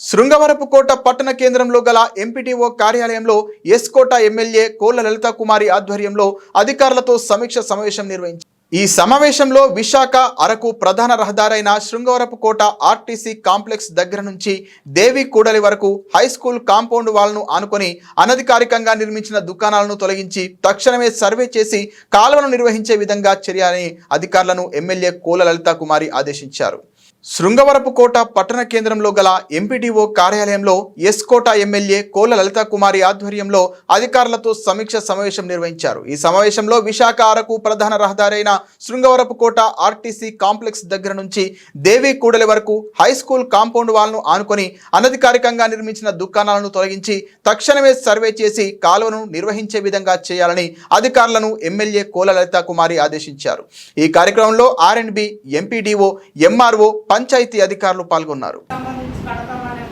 శృంగవరపుకోట పట్టణ కేంద్రంలో గల ఎంపీటీఓ కార్యాలయంలో ఎస్కోట ఎమ్మెల్యే కోళ్ళ లలిత కుమారి ఆధ్వర్యంలో అధికారులతో సమీక్ష సమావేశం నిర్వహించారు ఈ సమావేశంలో విశాఖ అరకు ప్రధాన రహదారైన శృంగవరపుకోట ఆర్టీసీ కాంప్లెక్స్ దగ్గర నుంచి దేవి కూడలి వరకు హై స్కూల్ కాంపౌండ్ వాల్ను ఆనుకొని అనధికారికంగా నిర్మించిన దుకాణాలను తొలగించి తక్షణమే సర్వే చేసి కాలువను నిర్వహించే విధంగా చర్యని అధికారులను ఎమ్మెల్యే కోల లలితా కుమారి ఆదేశించారు. శృంగవరపుకోట పట్టణ కేంద్రంలో గల ఎంపీటీఓ కార్యాలయంలో ఎస్కోట ఎమ్మెల్యే కోల లలితా కుమారి ఆధ్వర్యంలో అధికారులతో సమీక్ష సమావేశం నిర్వహించారు. ఈ సమావేశంలో విశాఖ అరకు ప్రధాన రహదారైన శృంగవరపుకోట ఆర్టీసీ కాంప్లెక్స్ దగ్గర నుంచి దేవి కూడలి వరకు హై స్కూల్ కాంపౌండ్ వాల్ను ఆనుకొని అనధికారికంగా నిర్మించిన దుకాణాలను తొలగించి తక్షణమే సర్వే చేసి కాలువను నిర్వహించే విధంగా చేయాలని అధికారులను ఎమ్మెల్యే కోల లలితా కుమారి ఆదేశించారు. ఈ కార్యక్రమంలో R and B MPDO MRO panchayat అధికారులు పాల్గొన్నారు సంబంధించి కడతామనే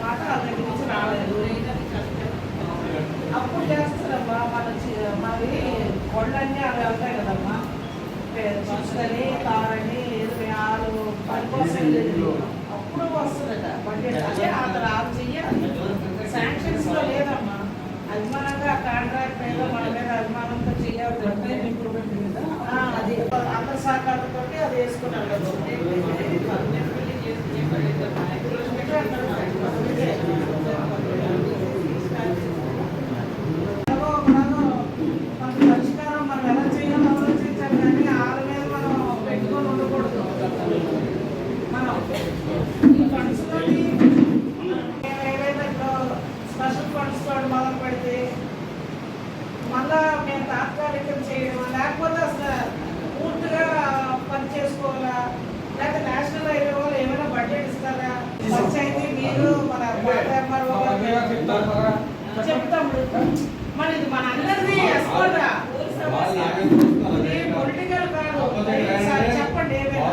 అప్పుడు చేస్తారమ్మా అవి వెళ్తాయి కదమ్మా అప్పుడు వస్తుందట బడ్జెట్ అదే అతను ఆఫ్ చెయ్యాలి శాంక్షన్స్లో లేదమ్మా అభిమానంగా కాంట్రాక్ట్ మీద మన మీద అభిమానంతో చేయాలి ఆ, అది అందరి సహకారంతో అది వేసుకున్నారు కదా పరిష్కారం మనం ఎలా చేయాలో ఆలోచించాలి కానీ వాళ్ళ మీద మనం పెట్టుకొని ఉండకూడదు మనం ఈ ఫండ్స్ తోటి ఏదైనా స్పెషల్ ఫండ్స్ తోటి మొదలు పెడితే మళ్ళా మేము తాత్కాలికం చేయడం లేకపోతే అసలు పూర్తిగా పని చేసుకోవాలా? లేకపోతే నేషనల్ హైవే వాళ్ళు ఏమైనా బడ్జెట్ ఇస్తారా? పంచాయతీ మీరు మన ఎంఆర్ఓ చెప్తాం. మన ఇది మన అందరిది ఎస్కోరా ఊరి సమస్య ఇది పొలిటికల్ కాదు. సార్ చెప్పండి ఏమైనా.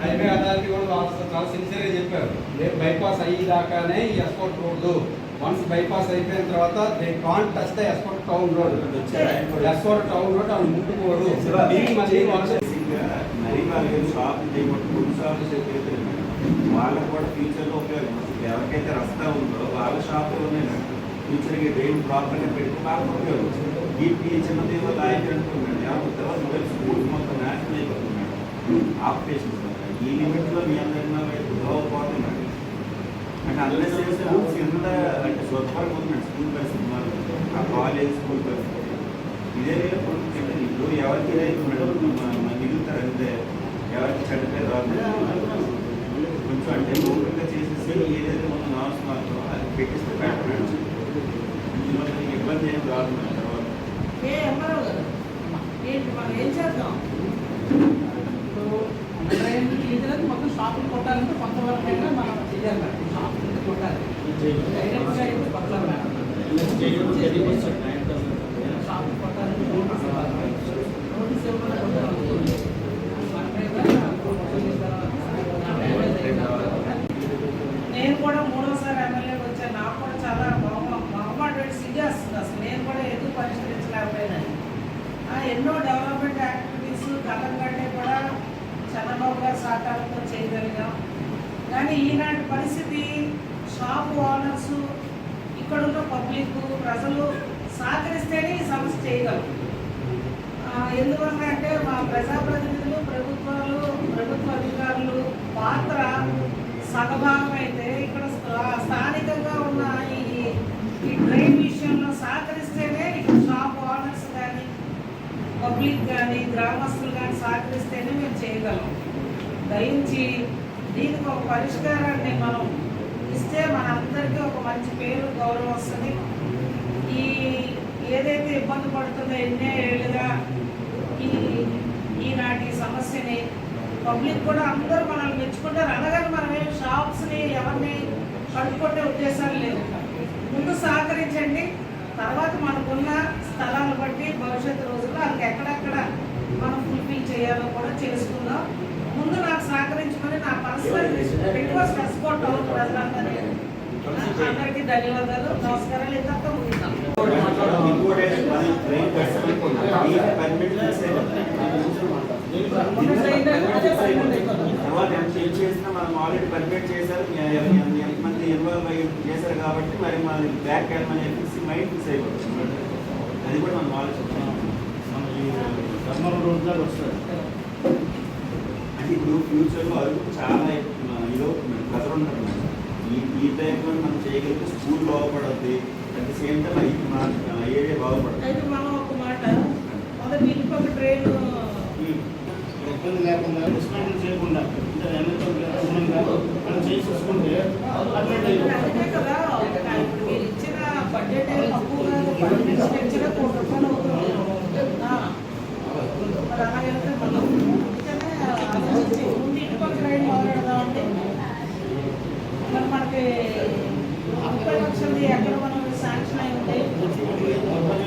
హైవే అథారిటీ కూడా చాలా సిన్సియర్గా చెప్పారు. రేపు బైపాస్ అయ్యేదాకానే ఈ ఎస్పోర్ట్ రోడ్డు వన్స్ బైపాస్ అయిపోయిన తర్వాత they can't touch the export town road export town road వాళ్ళు ముట్టుకోరు. వాళ్ళకు కూడా ఫ్యూచర్లో ఉపయోగం. వస్తుంది ఎవరికైతే రస్తా ఉందో వాళ్ళ షాపులోనే ఫ్యూచర్కి డ్రైన్ ప్రాపర్గా పెడితే వాళ్ళకి ఉపయోగం. ఈ చిన్నది లాయకి అనుకుంటున్నాడు. ఎవరు తర్వాత మొబైల్ స్కూల్ మొత్తం నేషనల్ అయిపోతున్నాడు ఆపరేషన్స్ ఈ లిమిట్లో మీ అందరి పోతున్నాడు అంటే అల్లెస్ స్కూల్స్ ఎంత అంటే స్వచ్ఛపరంగా ఉంటున్నాడు స్కూల్ పరిస్థితి ఆ కాలేజ్ స్కూల్ పరిస్థితి ఇదే ఇప్పుడు ఎవరికి మిగులుతారు అంతే. ఎవరికి చెడ్డ రాదు కొంచెం అంటే ఓపిక చేసేసి ఏదైతే మనం నార్మ్స్ మాత్రం అది పెట్టిస్తే పెట్టడం ఇందులో ఇబ్బంది ఏం రాదు మన తర్వాత. ఏ చేద్దాం? మొత్తం షాపులు కొట్టాలంటే కొంతవరకు అయినా మనం చేయాలి. షాపులు కొట్టాలి మేడం. షాపులు కొట్టాలంటే నోటీస్ ఇవ్వాలి మేడం. నోటీస్ ఇవ్వకుండా కొట్టాలనుకోండి. మన మీద పోలీస్ ద్వారా నేను కూడా మూడోసారి ఎమ్మెల్యేకి వచ్చాను నాకు కూడా చాలా మొహమాట సిగ్గేస్తుంది అసలు. నేను కూడా ఎందుకు పరిష్కరించలేకపోయినాను? ఎన్నో డెవలప్మెంట్ యాక్టివిటీస్ గతం కంటే కూడా చంద్రబాబు గారి సహకారంతో చేయగలిగాం. కానీ ఈనాటి పరిస్థితి షాప్ ఓనర్స్ ఇక్కడున్న పబ్లిక్ ప్రజలు సహకరిస్తేనే ఈ సమస్య చేయగలరు. ఆ, ఎందువల్ల అంటే మా ప్రజాప్రతినిధులు ప్రభుత్వాలు ప్రభుత్వ అధికారులు పాత్ర సగభాగం అయితే ఇక్కడ స్థా- స్థానికంగా ఉన్న ఈ ఈ ట్రైన్ విషయంలో సహకరిస్తేనే ఇక్కడ షాప్ ఓనర్స్ కానీ పబ్లిక్ కానీ గ్రామస్తులు కానీ సహకరిస్తేనే మేము చేయగలం. దయించి దీనికి ఒక పరిష్కారాన్ని మనం ఇస్తే మనందరికీ ఒక మంచి పేరు గౌరవం వస్తుంది. ఈ ఏదైతే ఇబ్బంది పడుతుందో ఎన్నే ఏళ్ళుగా ఈ ఈనాటి సమస్యని పబ్లిక్ కూడా అందరూ మనల్ని మెచ్చుకుంటారు. అనగానే మనం ఏం షాప్స్ని ఎవరిని కట్టుకునే ఉద్దేశాలు లేవు. ముందు సహకరించండి తర్వాత మనకున్న స్థలాన్ని బట్టి భవిష్యత్తు రోజుల్లో వాళ్ళకి ఎక్కడెక్కడ మనం ఫుల్ఫిల్ చేయాలో కూడా చేసుకుందాం ముందు నాకు సహకరించమని నా పర్సనల్ రిక్వెస్ట్ ఎక్స్పోర్ట్ అవుతుంది ప్రజలందరినీ అందరికీ. ధన్యవాదాలు. నమస్కారాలు. తర్వాత ఎంత ఏం చేసినా మనం ఆల్రెడీ పర్మిట్ చేశారు. ఎంతమంది ఇన్వాల్వ్ అయ్యి చేశారు కాబట్టి మరి మన బ్యాక్ వెళ్ళమని చెప్పేసి మైండ్ ఫిక్స్ అయిపోతుంది. అది కూడా మనం ఆలోచించాలి మన ఈ వస్తుంది అంటే ఇప్పుడు ఫ్యూచర్లో అరకు చాలా ఇదో ప్రజలు ఉంటారు మేడం. ఈ ఈ టైంలో మనం చేయగలిగితే స్కూల్ బాగుపడుద్ది అట్ ది సేమ్ టైం ఇది మన ఏరియా బాగుపడుతుంది అయితే మనం ఒక మాట మొదటి ఇంటికి ఒక ట్రైన్ ఇబ్బంది లేకుండా డిస్మాంటిల్ చేయకుండా మనం చేసి చూసుకుంటే కదా ఇప్పుడు మీరు ఇచ్చిన బడ్జెట్ ఏమి తక్కువ కాదు పది నుంచి ఇచ్చిన కోటి రూపాయలు అవుతుంది ఆ. మరి అలాగే